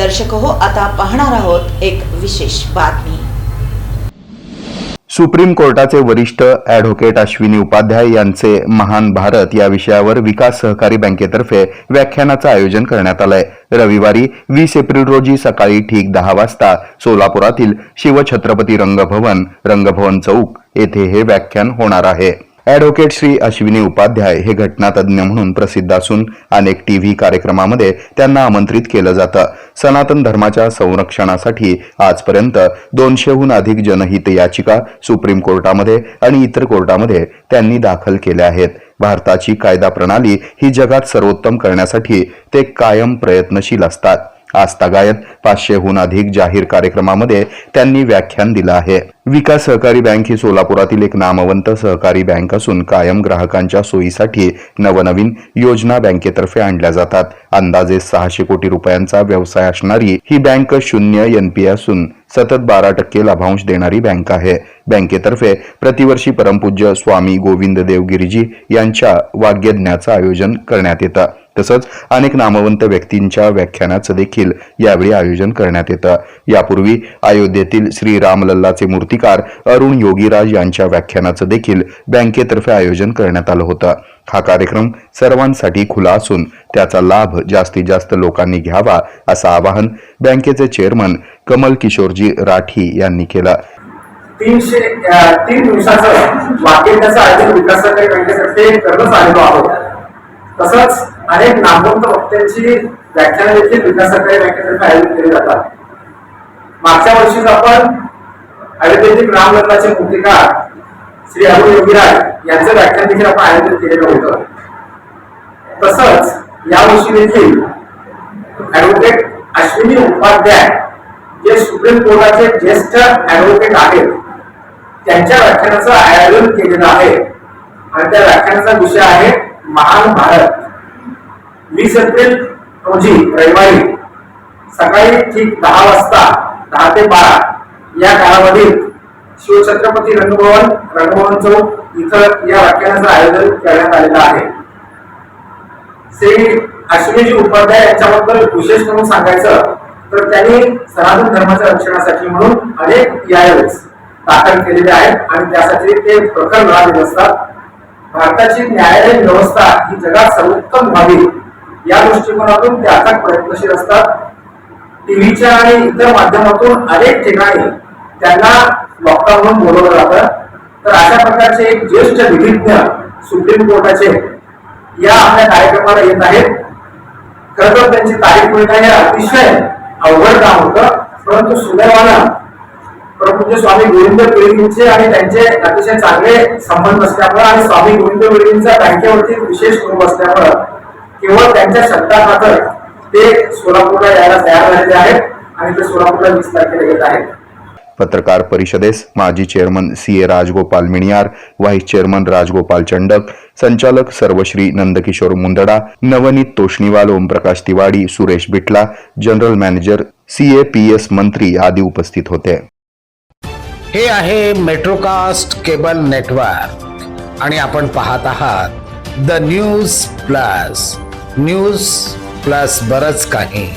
दर्शक हो आता पाहणार आहोत एक विशेष बातमी. सुप्रीम कोर्टाचे वरिष्ठ ॲडव्होकेट अश्विनी उपाध्याय यांचे महान भारत या विषयावर विकास सहकारी बँकेतर्फे व्याख्यानाचं आयोजन करण्यात आलंय. रविवारी वीस एप्रिल रोजी सकाळी ठीक दहा वाजता सोलापुरातील शिवछत्रपती रंगभवन रंगभवन चौक येथे हे व्याख्यान होणार आहे. ॲडव्होकेट श्री अश्विनी उपाध्याय हे घटनातज्ञ म्हणून प्रसिद्ध असून अनेक टीव्ही कार्यक्रमामध्ये त्यांना आमंत्रित केलं जातं. सनातन धर्माच्या संरक्षणासाठी आजपर्यंत दोनशेहून अधिक जनहित याचिका सुप्रीम कोर्टामध्ये आणि इतर कोर्टामध्ये त्यांनी दाखल केल्या आहेत. भारताची कायदा प्रणाली ही जगात सर्वोत्तम करण्यासाठी ते कायम प्रयत्नशील असतात. आजतागायत पाचशेहून अधिक जाहीर कार्यक्रमामध्ये त्यांनी व्याख्यान दिलं आहे. विकास सहकारी बँक ही सोलापुरातील एक नामवंत सहकारी बँक असून कायम ग्राहकांच्या सोयीसाठी नवनवीन योजना बँकेतर्फे आणल्या जातात. अंदाजे सहाशे कोटी रुपयांचा व्यवसाय असणारी ही बँक शून्य एनपी असून सतत बारा टक्के लाभांश देणारी बँक आहे. बँकेतर्फे प्रतिवर्षी परमपूज्य स्वामी गोविंद देवगिरीजी यांच्या वाग्यज्ञाचं आयोजन करण्यात येतं. तसंच अनेक नामवंत व्यक्तींच्या व्याख्यानाचं देखील यावेळी आयोजन करण्यात येतं. यापूर्वी अयोध्येतील श्री रामलल्लाचे मूर्तिकार अरुण योगीराज यांच्या व्याख्यानाचं देखील बँकेतर्फे आयोजन करण्यात आलं होतं. हा कार्यक्रम सर्वांसाठी खुला असून त्याचा लाभ जास्तीत जास्त लोकांनी घ्यावा असं आवाहन बँकेचे चेअरमन कमल किशोरजी राठी यांनी केलं. तीनशे तीन दिवसाचं वाक्यज्ञाचं आयोजन विकास बँकेतर्फे करण्यात आलेलो आहोत तसंच अनेक नामवंत वक्त्यांची व्याख्यान देखील विकास सहकारी बँकेतर्फे आयोजित केली जातात. मागच्या वर्षीच आपण आयुर्वेदिक रामलल्लाचे मूर्तिकार श्री अरुण योगीराज यांचं व्याख्यान देखील आपण आयोजित केलेलं होतं. तसंच यावर्षी देखील ऍडव्होकेट अश्विनी उपाध्याय जे सुप्रीम कोर्टाचे ज्येष्ठ ऍडव्होकेट आहेत त्यांच्या व्याख्यानाचं आयोजन केलेलं आहे. आणि त्या व्याख्यानाचा विषय आहे महान भारत. वीस एप्रिल रोजी रविवारी सकाळी ठीक दहा वाजता दहा ते बारा या कालावधीत शिवछत्रपती रंगभवन रंगभवन चौक इथं या व्याख्यानाचं आयोजन करण्यात आलेलं आहे. श्री अश्विनीजी उपाध्याय यांच्याबद्दल विशेष म्हणून सांगायचं तर त्यांनी सनातन धर्माच्या रक्षणासाठी म्हणून अनेक यावेळेस दाखल केलेले आहेत आणि त्यासाठी ते प्रखर लढा असतात भारताची न्यायालयीन व्यवस्था ही जगात सर्वोत्तम व्हावी या दृष्टिकोनातून ते अथक प्रयत्नशील असतात. टीव्हीच्या आणि इतर माध्यमातून अनेक ठिकाणी त्यांना लॉकडाऊन म्हणून बोलवलं जातं. तर अशा प्रकारचे एक ज्येष्ठ विधिज्ञ सुप्रीम कोर्टाचे या आपल्या कार्यक्रमाला येत आहेत. खरं तर त्यांची तारीख मिळणं हे अतिशय अवघड काम होतं. परंतु सुदैवानं परमपूज्य म्हणजे स्वामी गोविंद पिळगींचे आणि त्यांचे अतिशय चांगले संबंध असल्यामुळे आणि स्वामी गोविंद पिळगींचा बँकेवरती विशेष रूप असल्यामुळं केवळ त्यांच्या शब्दाखातर ते सोलापूरला यायला तयार झालेले आहेत आणि ते सोलापूरला वीस तारखेला येत आहेत. पत्रकार परिषदेस माजी chairman C A Rajgopal Miniyar vice chairman Rajgopal Chandak संचालक सर्वश्री Nandkishor Mundada Navneet Toshniwal Omprakash Tiwadi Suresh Bitla general manager C A P S Mantri आदी उपस्थित होते. हे आहे मेट्रोकास्ट केबल नेटवर्क आणि आपण पाहत आहात the news plus. News plus बरच काही.